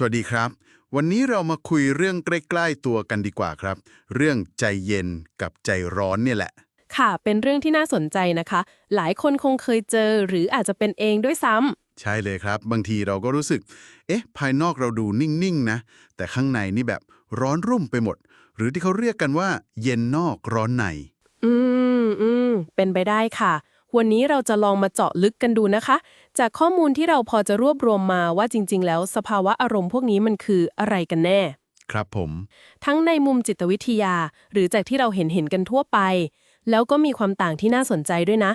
สวัสดีครับ วันนี้เรามาคุยเรื่องใกล้ๆตัวกันดีกว่าครับ เรื่องใจเย็นกับใจร้อนเนี่ยแหละ ค่ะเป็นเรื่องที่น่าสนใจนะคะ หลายคนคงเคยเจอหรืออาจจะเป็นเองด้วยซ้ำใช่เลยครับ บางทีเราก็รู้สึก เอ๊ะ ภายนอกเราดูนิ่งๆนะ แต่ข้างในนี่แบบร้อนรุ่มไปหมด หรือที่เขาเรียกกันว่า เย็นนอกร้อนใน อืมอืมเป็นไปได้ค่ะ วันนี้เราจะลองมาเจาะลึกกันดูนะคะ จากข้อมูลที่เราพอจะรวบรวมมาว่าจริง ๆ แล้วสภาวะอารมณ์พวกนี้มันคืออะไรกันแน่ ครับผม ทั้งในมุมจิตวิทยา หรือจากที่เราเห็นเห็นๆกันทั่วไป แล้วก็มีความต่างที่น่าสนใจด้วยนะ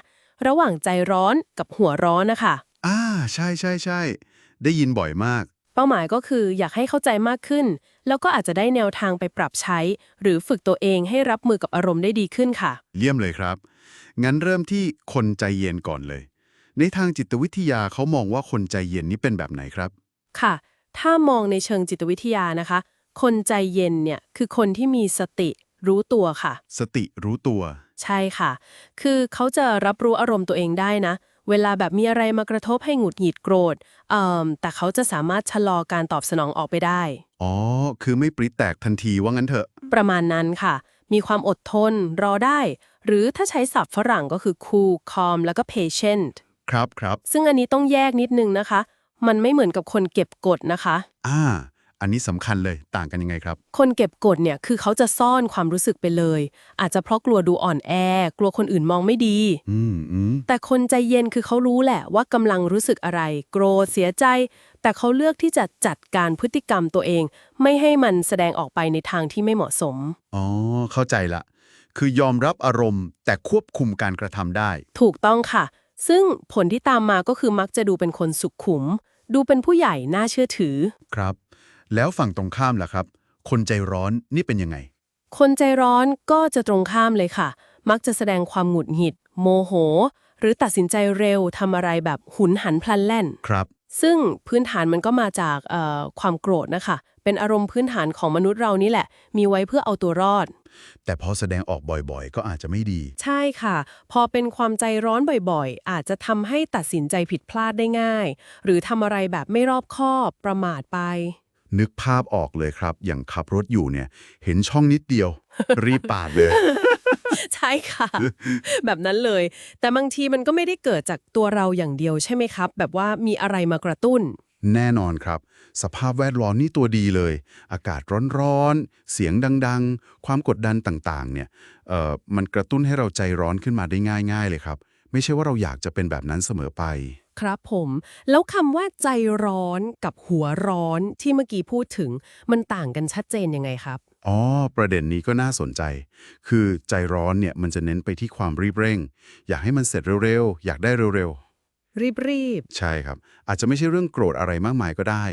ระหว่างใจร้อนกับหัวร้อนนะคะอ่า ใช่ใช่ใช่ได้ยินบ่อยมาก เป้าหมายก็คืออยากให้เข้าใจมากขึ้น แล้วก็อาจจะได้แนวทางไปปรับใช้ หรือฝึกตัวเองให้รับมือกับอารมณ์ได้ดีขึ้นค่ะ เยี่ยมเลยครับ งั้นเริ่มที่คนใจเย็นก่อนเลย ในทางจิตวิทยาเขามองว่าคนใจเย็นนี่เป็นแบบไหนครับ ค่ะ ถ้ามองในเชิงจิตวิทยานะคะ คนใจเย็นเนี่ยคือคนที่มีสติรู้ตัวค่ะ สติรู้ตัว ใช่ค่ะ คือเขาจะรับรู้อารมณ์ตัวเองได้นะ เวลาแบบมีอะไรมากระทบให้หงุดหงิดโกรธเอ่มแต่เขาจะสามารถชะลอการตอบสนองออกไปได้ อ๋อ คือไม่ปริแตกทันทีว่างั้นเถอะ ประมาณนั้นค่ะ มีความอดทน รอได้ หรือถ้าใช้ศัพท์ฝรั่งก็คือ cool calm แล้วก็ patient ครับครับ ซึ่งอันนี้ต้องแยกนิดนึงนะคะ มันไม่เหมือนกับคนเก็บกดนะคะ อ่า อันนี้สำคัญเลยต่างกันยังไงครับ คนเก็บกดเนี่ยคือเขาจะซ่อนความรู้สึกไปเลย อาจจะเพราะกลัวดูอ่อนแอ กลัวคนอื่นมองไม่ดี อืมอืมแต่คนใจเย็นคือเขารู้แหละว่ากำลังรู้สึกอะไร โกรธเสียใจ แต่เขาเลือกที่จะจัดการพฤติกรรมตัวเอง ไม่ให้มันแสดงออกไปในทางที่ไม่เหมาะสม อ๋อ เข้าใจละ คือยอมรับอารมณ์ แต่ควบคุมการกระทำได้ ถูกต้องค่ะ ซึ่งผลที่ตามมาก็คือมักจะดูเป็นคนสุขุม ดูเป็นผู้ใหญ่น่าเชื่อถือ ครับ แล้วฝั่งตรงข้ามล่ะครับ คนใจร้อนนี่เป็นยังไง คนใจร้อนก็จะตรงข้ามเลยค่ะ มักจะแสดงความหงุดหงิด โมโห หรือตัดสินใจเร็วทำอะไรแบบหุนหันพลันแล่น ครับ ซึ่งพื้นฐานมันก็มาจากเอ่อความโกรธนะคะ เป็นอารมณ์พื้นฐานของมนุษย์เรานี่แหละ มีไว้เพื่อเอาตัวรอด แต่พอแสดงออกบ่อยๆ ก็อาจจะไม่ดี ใช่ค่ะ พอเป็นความใจร้อนบ่อยๆ อาจจะทำให้ตัดสินใจผิดพลาดได้ง่าย หรือทำอะไรแบบไม่รอบคอบ ประมาทไป นึกภาพออกเลยครับ อย่างขับรถอยู่เนี่ย เห็นช่องนิดเดียว รีบปาดเลย ใช่ค่ะ แบบนั้นเลย แต่บางทีมันก็ไม่ได้เกิดจากตัวเราอย่างเดียวใช่ไหมครับ แบบว่ามีอะไรมากระตุ้น แน่นอนครับ สภาพแวดล้อมนี่ตัวดีเลย อากาศร้อนๆ เสียงดังๆ ความกดดันต่างๆ เนี่ยเอ่อมันกระตุ้นให้เราใจร้อนขึ้นมาได้ง่าย ๆ เลยครับ ไม่ใช่ว่าเราอยากจะเป็นแบบนั้นเสมอไปครับผม แล้วคำว่าใจร้อนกับหัวร้อนที่เมื่อกี้พูดถึง มันต่างกันชัดเจนยังไงครับ อ๋อ ประเด็นนี้ก็น่าสนใจ คือใจร้อนเนี่ยมันจะเน้นไปที่ความรีบเร่ง อยากให้มันเสร็จเร็วๆ อยากได้เร็วรีบรีบๆ ใช่ครับ อาจจะไม่ใช่เรื่องโกรธอะไรมากมายก็ได้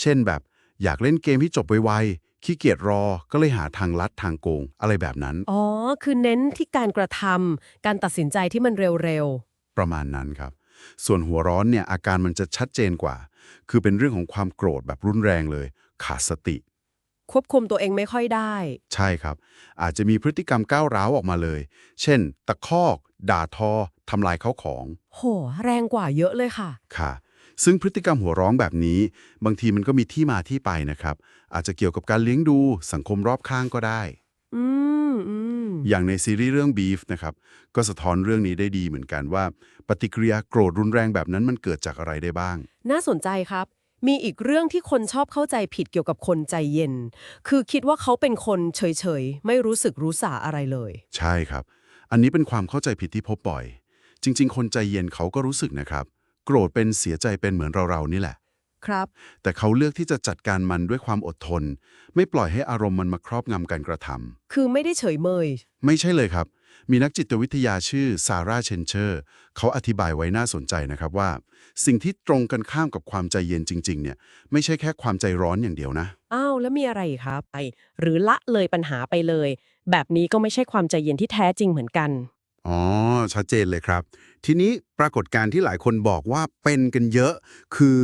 เช่นแบบอยากเล่นเกมที่จบไวๆ ขี้เกียจรอ ก็เลยหาทางลัดทางโกง อะไรแบบนั้น อ๋อ คือเน้นที่การกระทำการตัดสินใจที่มันเร็วประมาณนั้นครับ ส่วนหัวร้อนเนี่ยอาการมันจะชัดเจนกว่า คือเป็นเรื่องของความโกรธแบบรุนแรงเลย ขาดสติๆ ควบคุมตัวเองไม่ค่อยได้ ใช่ครับ อาจจะมีพฤติกรรมก้าวร้าวออกมาเลย เช่น ตะคอก ด่าทอทำลายเขาของ โห แรงกว่าเยอะเลยค่ะ ค่ะ ซึ่งพฤติกรรมหัวร้องแบบนี้ บางทีมันก็มีที่มาที่ไปนะครับ อาจจะเกี่ยวกับการเลี้ยงดูสังคมรอบข้างก็ได้ อืมอืมอย่างในซีรีส์เรื่อง Beef นะครับ ก็สะท้อนเรื่องนี้ได้ดีเหมือนกันว่า ปฏิกิริยาโกรธรุนแรงแบบนั้นมันเกิดจากอะไรได้บ้าง น่าสนใจครับ มีอีกเรื่องที่คนชอบเข้าใจผิดเกี่ยวกับคนใจเย็น คือคิดว่าเขาเป็นคนเฉยๆ ไม่รู้สึกรู้สาอะไรเลย ใช่ครับ อันนี้เป็นความเข้าใจผิดที่พบบ่อย จริง ๆ คนใจเย็นเขาก็รู้สึกนะครับ โกรธเป็นเสียใจเป็นเหมือนเราๆนี่แหละ ครับ แต่เขาเลือกที่จะจัดการมันด้วยความอดทน ไม่ปล่อยให้อารมณ์มันมาครอบงำการกระทำคือไม่ได้เฉยเมย ไม่ใช่เลยครับ มีนักจิตวิทยาชื่อซาร่าเชนเชอร์เขาอธิบายไว้น่าสนใจนะครับว่า สิ่งที่ตรงกันข้ามกับความใจเย็นจริง ๆ เนี่ย ไม่ใช่แค่ความใจร้อนอย่างเดียวนะ อ้าวแล้วมีอะไรอีกครับไปหรือละเลยปัญหาไปเลย แบบนี้ก็ไม่ใช่ความใจเย็นที่แท้จริงเหมือนกัน อ๋อ ชัดเจนเลยครับ ทีนี้ปรากฏการณ์ที่หลายคนบอกว่าเป็นกันเยอะ คือ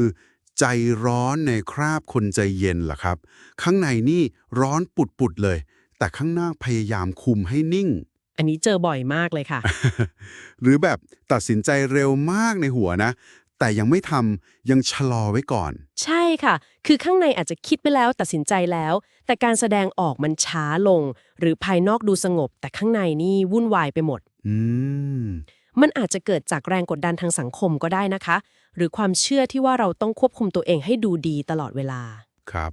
ใจร้อนในคราบคนใจเย็นล่ะครับ ข้างในนี่ร้อนปุดๆเลย แต่ข้างหน้าพยายามคุมให้นิ่ง อันนี้เจอบ่อยมากเลยค่ะ หรือแบบตัดสินใจเร็วมากในหัวนะ แต่ยังไม่ทำยังชะลอไว้ก่อน ใช่ค่ะ คือข้างในอาจจะคิดไปแล้วตัดสินใจแล้ว แต่การแสดงออกมันช้าลง หรือภายนอกดูสงบ แต่ข้างในนี่วุ่นวายไปหมด อืมมันอาจจะเกิดจากแรงกดดันทางสังคมก็ได้นะคะ หรือความเชื่อที่ว่าเราต้องควบคุมตัวเองให้ดูดีตลอดเวลา ครับ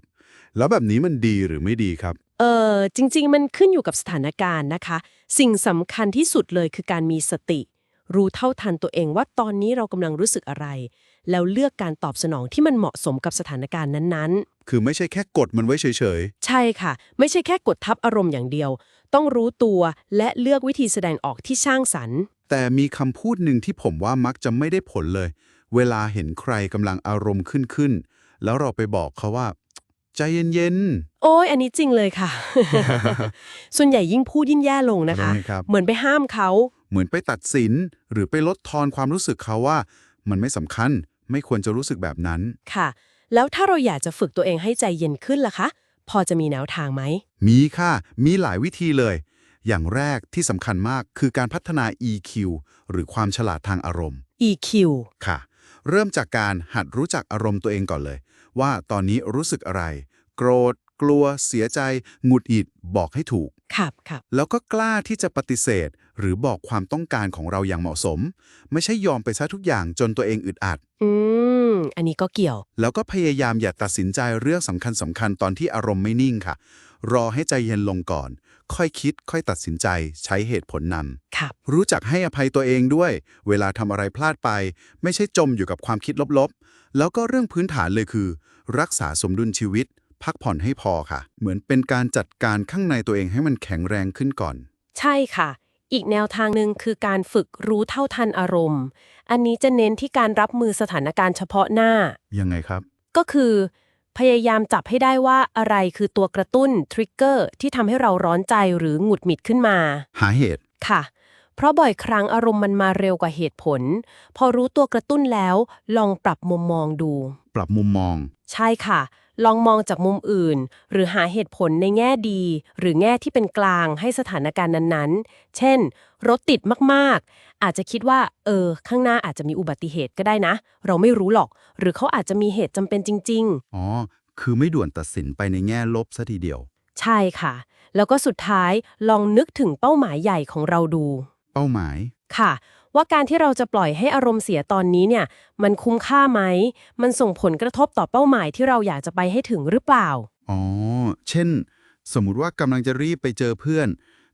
แล้วแบบนี้มันดีหรือไม่ดีครับ เออจริง ๆ มันขึ้นอยู่กับสถานการณ์นะคะ สิ่งสำคัญที่สุดเลยคือการมีสติ รู้เท่าทันตัวเองว่าตอนนี้เรากำลังรู้สึกอะไร แล้วเลือกการตอบสนองที่มันเหมาะสมกับสถานการณ์นั้นคือไม่ใช่แค่กดมันไว้เฉยๆ ใช่ค่ะ ไม่ใช่แค่กดทับอารมณ์อย่างเดียว ต้องรู้ตัวและเลือกวิธีแสดงออกที่สร้างสรรค์ๆแต่มีคำพูดหนึ่งที่ผมว่ามักจะไม่ได้ผลเลย เวลาเห็นใครกำลังอารมณ์ขึ้นขึ้นๆแล้วเราไปบอกเขาว่า ใจเย็นโอ้ยอันนี้จริงเลยค่ะ ส่วนใหญ่ยิ่งพูดยิ่งแย่ลงๆนะคะใช่ครับเหมือนไปห้ามเขา เหมือนไปตัดสิน หรือไปลดทอนความรู้สึกเขาว่า มันไม่สำคัญ ไม่ควรจะรู้สึกแบบนั้น ค่ะ แล้วถ้าเราอยากจะฝึกตัวเองให้ใจเย็นขึ้นล่ะคะ พอจะมีแนวทางไหม มีค่ะ มีหลายวิธีเลย อย่างแรกที่สำคัญมากคือการพัฒนา EQ หรือความฉลาดทางอารมณ์ EQ ค่ะ เริ่มจากการหัดรู้จักอารมณ์ตัวเองก่อนเลย ว่าตอนนี้รู้สึกอะไร โกรธ กลัว เสียใจหงุดหงิดบอกให้ถูกครับครับแล้วก็กล้าที่จะปฏิเสธ หรือบอกความต้องการของเราอย่างเหมาะสม ไม่ใช่ยอมไปซะทุกอย่างจนตัวเองอึดอัด อืม อันนี้ก็เกี่ยว แล้วก็พยายามอย่าตัดสินใจเรื่องสำคัญสำคัญๆตอนที่อารมณ์ไม่นิ่งค่ะ รอให้ใจเย็นลงก่อน ค่อยคิด ค่อยตัดสินใจ ใช้เหตุผลนำครับ รู้จักให้อภัยตัวเองด้วย เวลาทำอะไรพลาดไป ไม่ใช่จมอยู่กับความคิดลบๆ แล้วก็เรื่องพื้นฐานเลยคือ รักษาสมดุลชีวิต พักผ่อนให้พอค่ะ เหมือนเป็นการจัดการข้างในตัวเองให้มันแข็งแรงขึ้นก่อน ใช่ค่ะ อีกแนวทางหนึ่งคือการฝึกรู้เท่าทันอารมณ์ อันนี้จะเน้นที่การรับมือสถานการณ์เฉพาะหน้า ยังไงครับ ก็คือ พยายามจับให้ได้ว่าอะไรคือตัวกระตุ้นทริกเกอร์ที่ทำให้เราร้อนใจหรือหงุดหงิดขึ้นมา หาเหตุค่ะ เพราะบ่อยครั้งอารมณ์มันมาเร็วกว่าเหตุผล พอรู้ตัวกระตุ้นแล้ว ลองปรับมุมมองดู ปรับมุมมอง ใช่ค่ะ ลองมองจากมุมอื่น หรือหาเหตุผลในแง่ดี หรือแง่ที่เป็นกลางให้สถานการณ์นั้นๆ เช่น รถติดมากๆ อาจจะคิดว่า เออ ข้างหน้าอาจจะมีอุบัติเหตุก็ได้นะ เราไม่รู้หรอก หรือเขาอาจจะมีเหตุจำเป็นจริงอ๋อ คือไม่ด่วนตัดสินไปในแง่ลบซะทีเดียวๆใช่ค่ะ แล้วก็สุดท้ายลองนึกถึงเป้าหมายใหญ่ของเราดู เป้าหมาย ค่ะ ว่าการที่เราจะปล่อยให้อารมณ์เสียตอนนี้เนี่ย มันคุ้มค่าไหม มันส่งผลกระทบต่อเป้าหมายที่เราอยากจะไปให้ถึงหรือเปล่า อ๋อ เช่น สมมุติว่ากำลังจะรีบไปเจอเพื่อน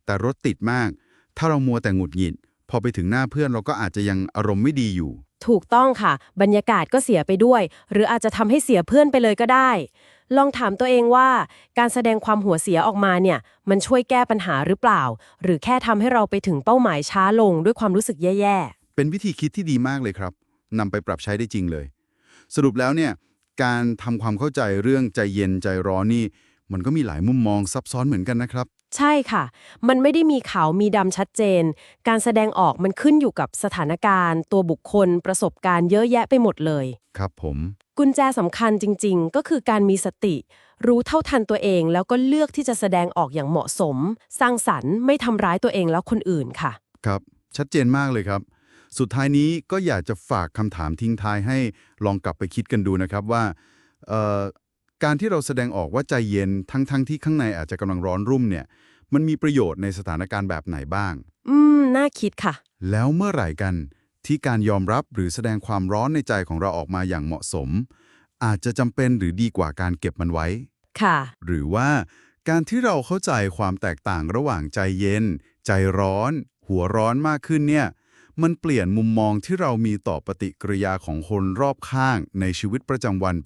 แต่รถติดมาก ถ้าเรามัวแต่หงุดหงิด พอไปถึงหน้าเพื่อนเราก็อาจจะยังอารมณ์ไม่ดีอยู่ ถูกต้องค่ะ บรรยากาศก็เสียไปด้วย หรืออาจจะทำให้เสียเพื่อนไปเลยก็ได้ ลองถามตัวเองว่าการแสดงความหัวเสียออกมาเนี่ย มันช่วยแก้ปัญหาหรือเปล่า หรือแค่ทำให้เราไปถึงเป้าหมายช้าลงด้วยความรู้สึกแย่ๆ เป็นวิธีคิดที่ดีมากเลยครับนำไปปรับใช้ได้จริงเลย สรุปแล้วเนี่ยการทำความเข้าใจเรื่องใจเย็นใจร้อนนี่ มันก็มีหลายมุมมองซับซ้อนเหมือนกันนะครับ ใช่ค่ะ มันไม่ได้มีขาวมีดำชัดเจน การแสดงออกมันขึ้นอยู่กับสถานการณ์ ตัวบุคคล ประสบการณ์เยอะแยะไปหมดเลย ครับผม กุญแจสำคัญจริง ๆ ก็คือการมีสติ รู้เท่าทันตัวเอง แล้วก็เลือกที่จะแสดงออกอย่างเหมาะสม สร้างสรรค์ ไม่ทำร้ายตัวเองแล้วคนอื่นค่ะ ครับ ชัดเจนมากเลยครับ สุดท้ายนี้ก็อยากจะฝากคำถามทิ้งท้ายให้ลองกลับไปคิดกันดูนะครับว่าเอ่อ การที่เราแสดงออกว่าใจเย็นทั้งๆทที่ข้างในอาจจะกำลังร้อนรุ่มเนี่ย มันมีประโยชน์ในสถานการณ์แบบไหนบ้าง อืม น่าคิดค่ะ แล้วเมื่อไหร่กันที่การยอมรับหรือแสดงความร้อนในใจของเราออกมาอย่างเหมาะสม อาจจะจำเป็นหรือดีกว่าการเก็บมันไว้ ค่ะ หรือว่าการที่เราเข้าใจความแตกต่างระหว่างใจเย็น ใจร้อน หัวร้อนมากขึ้นเนี่ย มันเปลี่ยนมุมมองที่เรามีต่อปฏิกิริยาของคนรอบข้างในชีวิตประจำวัน